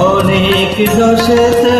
অনেক দোষেতে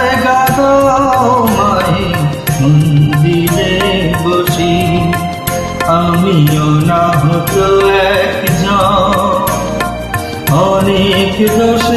অনেক দোষেতে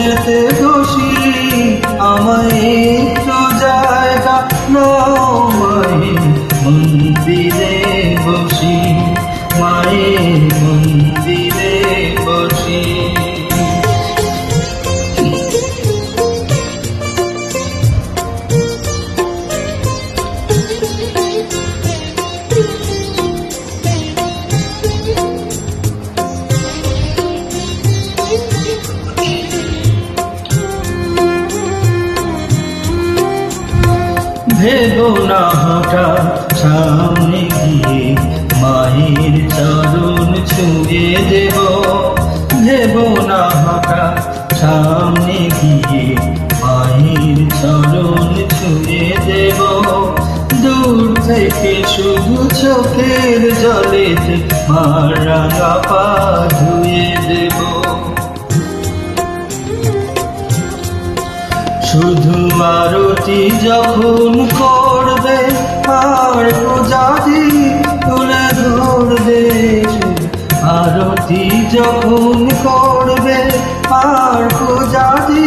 ভেবো না হঠাৎ সামনে গিয়ে মায়ের চরণ ছুঁয়ে দেব। ভেবো না হঠাৎ সামনে গিয়ে মায়ের চরণ ছুঁয়ে দেব। দূর থেকে শুধু চোখের জলেতে মার পা ধুয়ে দেবো। শুধু আরতি যখন করবে, আর পূজাদি তুলে ধরবে আরতি যখন করবে, আর পূজাদি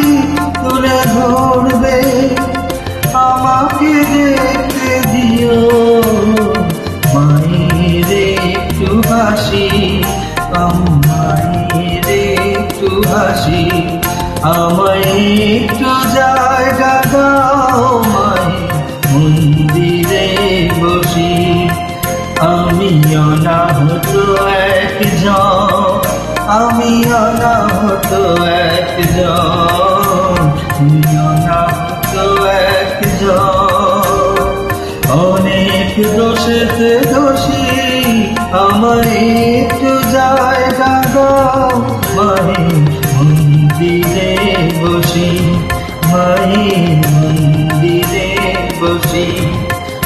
তুলে ধরবে, আমাকে দেখতে দিও। মায়ের একটু হাসি মায়ের একটু হাসি। আমায় একটু জায়গা দাও মাই মন্দিরে বসি। আমি অনাহত একজন, আমি অনাহত একজন আমি অনাহত একজন। অনেক দোষেতে দোষী আমার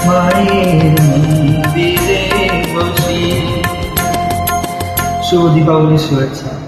মায়ে মন্দিরে বসি। শুভ দীপাবলি শুভেচ্ছা।